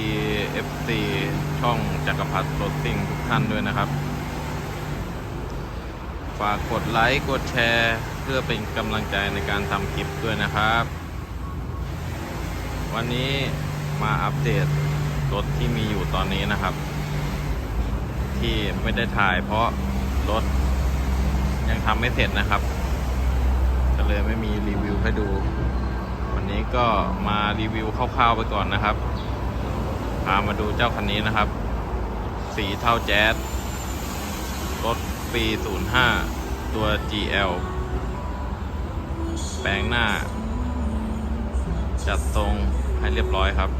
ดี FC ช่องจักรพัฒน์รถซิ่งทุกท่านด้วยนะครับ ฝากกดไลค์ กดแชร์ เพื่อเป็นกำลังใจในการทำคลิปด้วยนะครับ วันนี้มาอัปเดตรถที่มีอยู่ตอนนี้นะครับ ที่ไม่ได้ถ่ายเพราะรถยังทำไม่เสร็จนะครับก็เลยไม่มีรีวิวให้ดู วันนี้ก็มารีวิวคร่าวๆไปก่อนนะครับ พามาดูเจ้าคันนี้นะครับ สีเท่าแจ๊สรถปี 05 ตัว GL แปลงหน้า จัดทรงให้เรียบร้อยครับ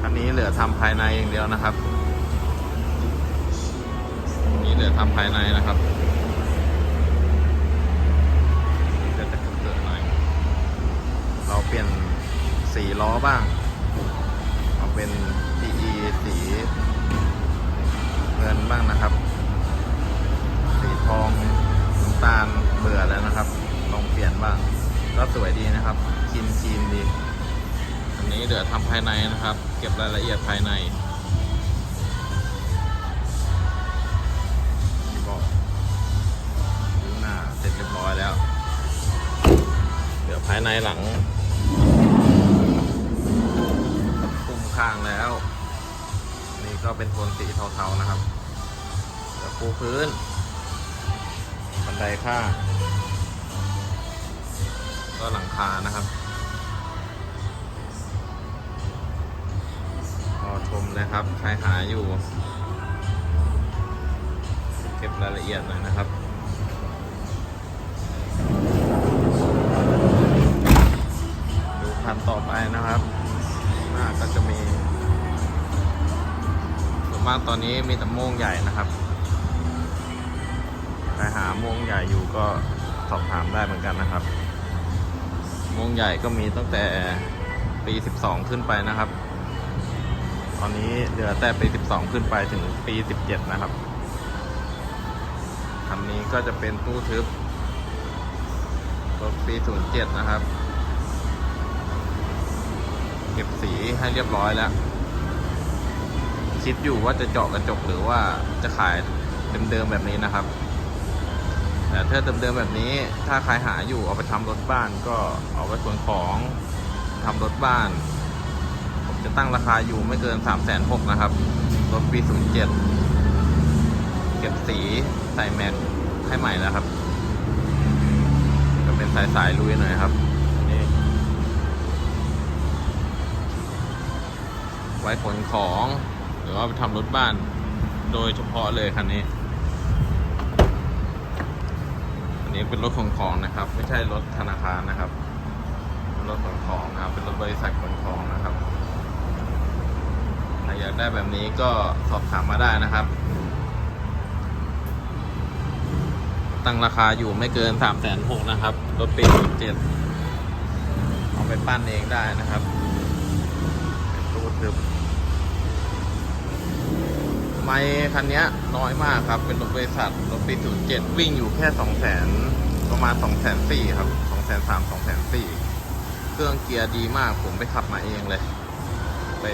คันนี้เหลือทำภายในอย่างเดียวนะครับ นี้เหลือทำภายในนะครับก็จะเกิดหน่อย เราเปลี่ยน สีล้อบ้าง เอาเป็น TE สีเงินบ้างนะครับ สีทองน้ำตาลเบื่อแล้วนะครับ ลองเปลี่ยนบ้าง ก็สวยดีนะครับคินคีนดี อันนี้เดี๋ยวทำภายในนะครับ เก็บรายละเอียดภายใน ก็เป็นโทนสีเทาๆนะครับเดี๋ยวปูพื้น บันไดข้างก็หลังคานะครับพอชมเลยครับ ใครหาอยู่ เก็บรายละเอียดหน่อยนะครับดูคันต่อไปนะครับ มากตอนนี้มีแต่ม่งใหญ่นะครับใครหาม่งใหญ่อยู่ก็สอบถามได้เหมือนกันนะครับ ม่งใหญ่ก็มีตั้งแต่ปี 12 ขึ้นไปนะครับ ตอนนี้เหลือแต่ปี 12 ขึ้นไปถึงปี 17 นะครับคันนี้ก็จะเป็นตู้ทึบรถปี 07 นะครับ เก็บสีให้เรียบร้อยแล้ว คิดอยู่ว่าจะเจาะกระจกหรือว่าจะขายเดิมๆแบบนี้นะครับ แต่ถ้าเดิมๆแบบนี้ถ้าใครหาอยู่เอาไปทำรถบ้านก็เอาไปส่วนของทำรถบ้าน ผมจะตั้งราคาอยู่ไม่เกิน3ามแสนหกนะครับ รถปี07เก็บสีใส่แม็กให้ใหม่แล้วครับ ก็เป็นสายสายลุยหน่อยครับนี่ไว้ขนของ รือว่าไปทำรถบ้านโดยเฉพาะเลยคันนี้ อันนี้เป็นรถขนของนะครับ ไม่ใช่รถธนาคารนะครับรถขนของนะครับ เป็นรถบริษัทขนของนะครับใครอยากได้แบบนี้ก็สอบถามมาได้นะครับ ตั้งราคาอยู่ไม่เกิน3ามแสนหกนะครับ รถปีเจ็ดเอาไปปั้นเองได้นะครับ เป็นตู้ทึบ ไม่คันนี้น้อยมากครับ เป็นรถบริษัทรถปี 07 วิ่งอยู่แค่ 2 0 0 0 0 0ประมาณ 2 0 0 0 0 4ครับ2 0 0 0 0 2 0 0 0 4เครื่องเกียร์ดีมากผมไปขับมาเองเลย ไป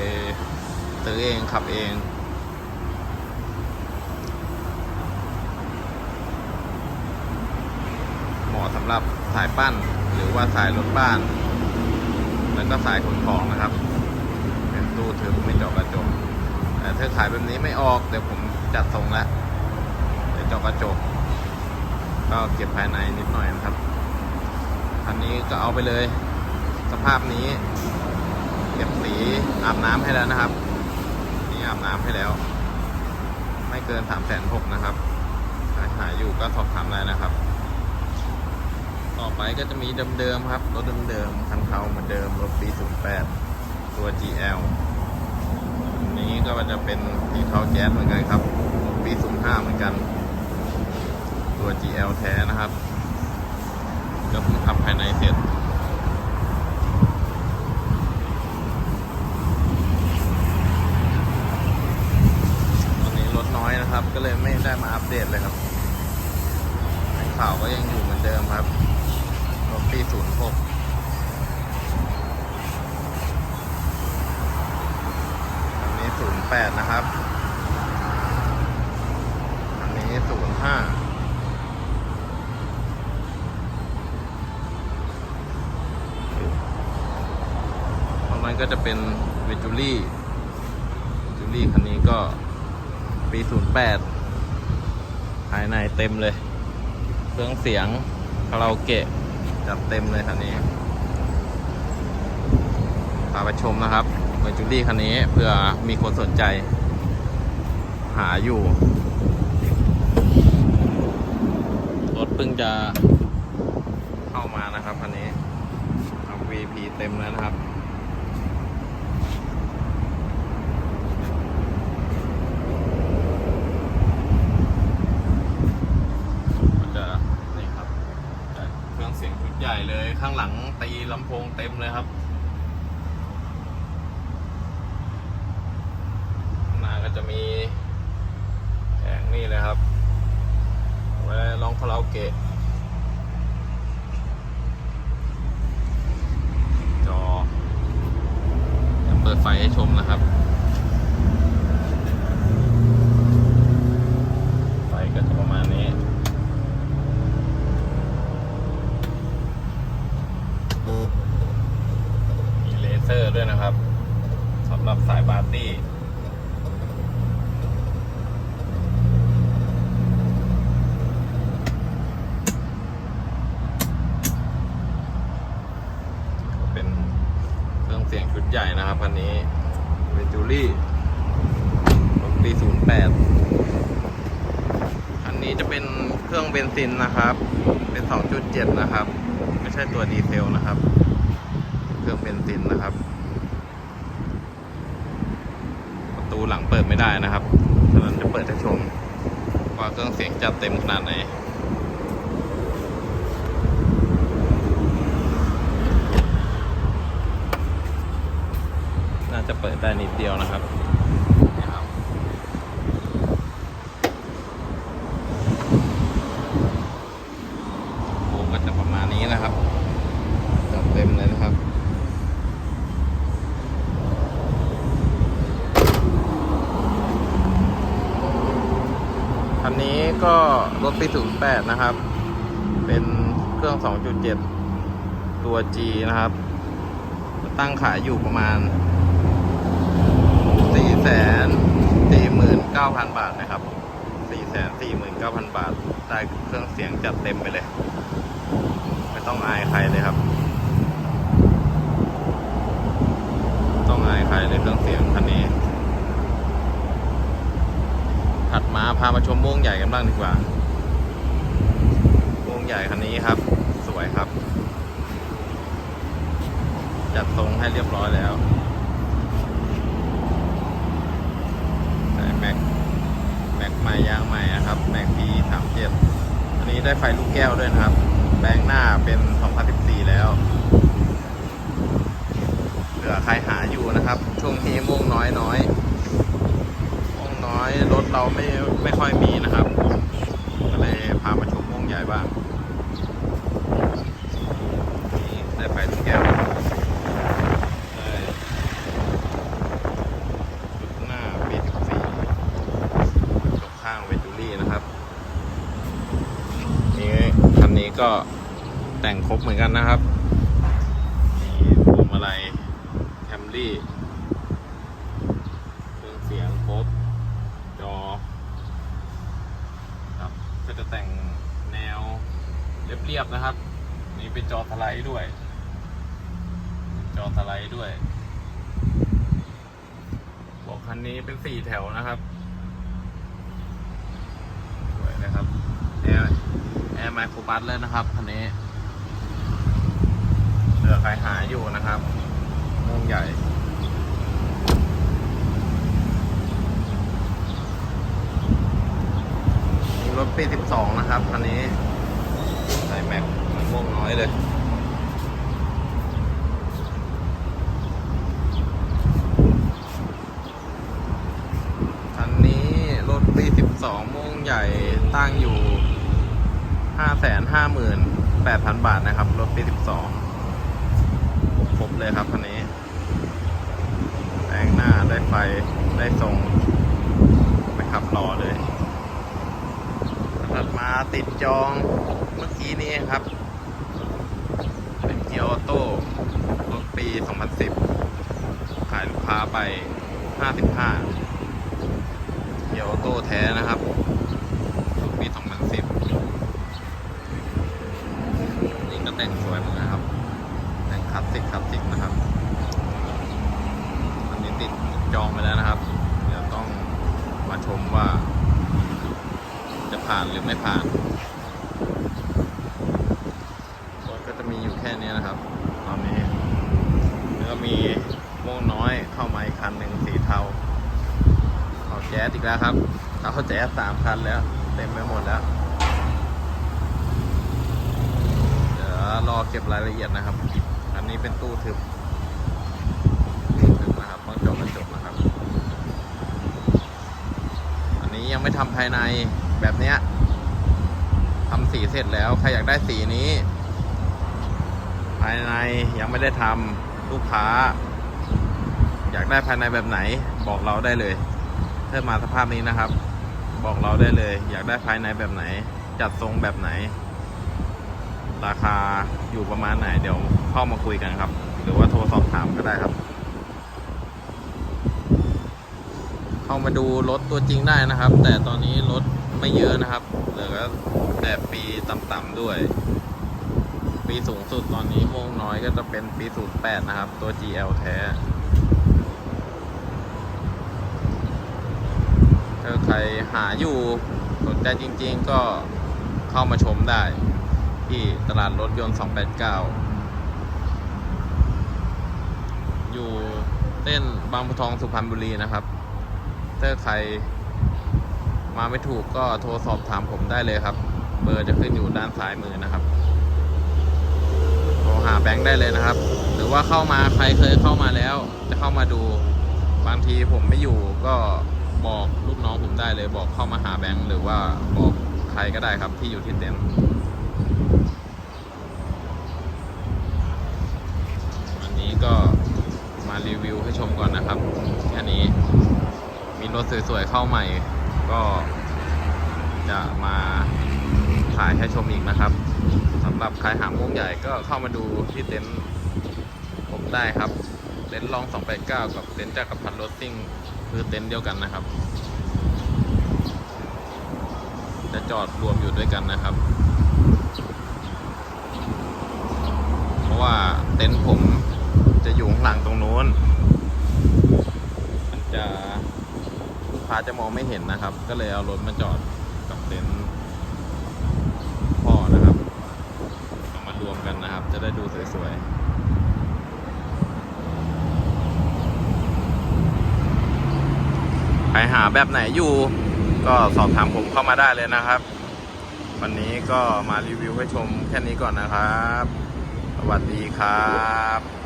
ซื้อเองขับเองเหมาะสำหรับสายปั้นหรือว่าสายรถบ้าน แล้วก็สายขนของนะครับ เป็นตู้ทึบไม่เจาะกร แต่ถ้าขายแบบนี้ไม่ออก เดี๋ยวผมจัดทรงแล้วเดี๋ยวเจาะกระจก ก็เก็บภายในนิดหน่อยนะครับคันนี้ก็เอาไปเลย สภาพนี้ เก็บสีอาบน้ำให้แล้วนะครับ นี่อาบน้ำให้แล้ว ไม่เกินสามแสนหกนะครับใครหาอยู่ก็สอบถามได้นะครับ ต่อไปก็จะมีเดิมๆครับ รถเดิมๆคันเทาเหมือนเดิม รถปี08ตัว GL อันนี้ก็จะเป็นสีเทาแจ๊สเหมือนกันครับ ปี05เหมือนกัน ตัว GL แท้นะครับก็เพิ่งทำภายในเสร็จตอนนี้รถน้อยนะครับ ก็เลยไม่ได้มาอัปเดตเลยครับข่าวก็ยังอยู่เหมือนเดิมครับ รถปี 06 8นะครับ อันนี้ 05ตรงนั้นก็จะเป็นเวิจูรี่วิจูรี่คันนี้ก็ปี 08 ภายในเต็มเลย เครื่องเสียงคาราโอเกะจัดเต็มเลยคันนี้พาไปชมนะครับ เวอร์จูรี่คันนี้เพื่อมีคนสนใจ หาอยู่ รถเพิ่งจะเข้ามานะครับคันนี้เอา VP เต็มแล้วนะครับจะนี่ครับเครื่องเสียงชุดใหญ่เลยข้างหลังตีลำโพงเต็มเลยครับ ข้างหน้าก็จะมีแผงนี่เลยครับเอาไว้ร้องคาราโอเกะจอจะเปิด ไฟให้ชมนะครับ ไฟก็จะประมาณนี้ มีเลเซอร์ด้วยนะครับสำหรับสายปาร์ตี้ ก็เป็นเครื่องเสียงชุด ใหญ่นะครับคันนี้เวนจูรี่ปี 08อันนี้จะเป็นเครื่องเบนซินนะครับ เป็น 2.7 นะครับ ไม่ใช่ตัวดีเซลนะครับ เครื่องเบนซินนะครับ ประตูหลังเปิดไม่ได้นะครับฉะนั้นจะเปิดให้ชมว่าเครื่องเสียงจัดเต็มขนาดไหน จะเปิดได้นิดเดียวนะครับนี่ครับโอ้ก็จะประมาณนี้นะครับจัดเต็มเลยนะครับคันนี้ก็รถปี08นะครับ เป็นเครื่อง 2.7 ตัว G นะครับ ตั้งขายอยู่ประมาณ 449,000บาทนะครับ449,000บาท ได้เครื่องเสียงจัดเต็มไปเลย ไม่ต้องอายใครเลยครับ ต้องอายใครเลยเครื่องเสียงคันนี้ ถัดมาพามาชมโม่งใหญ่กันบ้างดีกว่าโม่งใหญ่คันนี้ครับ สวยครับ จัดทรงให้เรียบร้อยแล้วใส่แม็ก แม็ก ใหม่ยางใหม่นะครับแม็กปีสามเจ็ดอันนี้ได้ไฟลูกแก้วด้วยนะครับแบงค์หน้าเป็น 2014 แล้วเผื่อใครหาอยู่นะครับ ช่วงนี้ม่วงน้อยน้อยม่วงน้อยรถเราไม่ไม่ค่อยมีนะครับ ก็เลยพามาชมม่วงใหญ่บ้างได้ไฟลูกแก้วได้จุดหน้าปี14 ตกข้างเวจูรี่นะครับ นี่คันนี้ ก็แต่งครบเหมือนกันนะครับมีพวงมาลัยแคมรี่เครื่องเสียงครบจอครับก็จะแต่งแนวเรียบๆนะครับ นี่เป็นจอสไลด์ด้วย จอสไลด์ด้วยบอกคันนี้เป็นสี่แถวนะครับสวยนะครับ แอร์ไมโครบัสเลยนะครับคันนี้เหลือใครหาอยู่นะครับม่วงใหญ่มีรถปี 12 นะครับคันนี้ใส่แม็กมันม่วงน้อยเลย คันนี้รถปี 12 โม่วงใหญ่ตั้งอยู่ 8,000 บาทนะครับ รถปี 12 ครบเลยครับคันนี้แปลงหน้าได้ไฟได้ส่งไปขับรอเลยถัดมาติดจองเมื่อกี้นี้ครับ เป็นเกียร์ออโต้รถปี 2010 ขายลูกค้าไป 55 เกียร์ออโต้แท้นะครับรถปี 2010 นี่ก็แต่งสวยเหมือนกันครับ แต่งคลาสสิกคลาสสิกนะครับ อันนี้ติด จองไปแล้วนะครับ เดี๋ยวต้องมาชมว่า จะผ่านหรือไม่ผ่านรถก็จะมีอยู่แค่นี้นะครับ ตอนนี้แล้วก็มีม่วงน้อยเข้ามาอีกคันหนึ่งสีเทาเขาแจ๊สอีกแล้วครับเขาแจ๊สสามคันแล้ว เต็มไปหมดแล้วเดี๋ยวรอเก็บรายละเอียดนะครับ อันนี้เป็นตู้ทึบตู้ทึบนะครับต้องจบกระจกนะครับ อันนี้ยัง ไม่ทำภายในแบบเนี้ยทำสีเสร็จแล้ว ใครอยากได้สีนี้ ภายในยังไม่ได้ทำลูกค้า อยากได้ภายในแบบไหน บอกเราได้เลยถ้ามาสภาพนี้นะครับ บอกเราได้เลย อยากได้ภายในแบบไหน จัดทรงแบบไหน ราคาอยู่ประมาณไหนเดี๋ยวเข้ามาคุยกันครับ หรือว่าโทรสอบถามก็ได้ครับ เข้ามาดูรถตัวจริงได้นะครับ แต่ตอนนี้รถไม่เยอะนะครับ เหลือแต่ปีต่ำๆด้วย ปีสูงสุดตอนนี้โมงน้อยก็จะเป็นปีศูนย์แปดนะครับ ตัว GL แท้ถ้าใครหาอยู่สนใจจริงๆก็เข้ามาชมได้ ที่ตลาดรถยนต์ 289 อยู่เส้นบางบัวทองสุพรรณบุรีนะครับ ถ้าใครมาไม่ถูกก็โทรสอบถามผมได้เลยครับ เบอร์จะขึ้นอยู่ด้านซ้ายมือนะครับโทรหาแบงค์ได้เลยนะครับ หรือว่าเข้ามาใครเคยเข้ามาแล้ว จะเข้ามาดูบางทีผมไม่อยู่ก็บอกลูกน้องผมได้เลย บอกเข้ามาหาแบงค์หรือว่าบอกใครก็ได้ครับที่อยู่ที่เต็นท์วันนี้ก็มารีวิวให้ชมก่อนนะครับ แค่นี้ รถสวยๆเข้าใหม่ ก็จะมาถ่ายให้ชมอีกนะครับสำหรับใครหาม่วงใหญ่ก็เข้ามาดูที่เต็นท์ผมได้ครับ เต็นท์ลอง 289 กับเต็นท์จักรพันธ์รถซิ่งคือเต็นท์เดียวกันนะครับ จะจอดรวมอยู่ด้วยกันนะครับ เพราะว่าเต็นท์ผมจะอยู่ข้างหลังตรงนู้น มันจะ ลูกค้าจะมองไม่เห็นนะครับ ก็เลยเอารถมาจอดกับเต็นท์พ่อนะครับเอามารวมกันนะครับ จะได้ดูสวยๆใครหาแบบไหนอยู่ก็สอบถามผมเข้ามาได้เลยนะครับ วันนี้ก็มารีวิวให้ชมแค่นี้ก่อนนะครับ สวัสดีครับ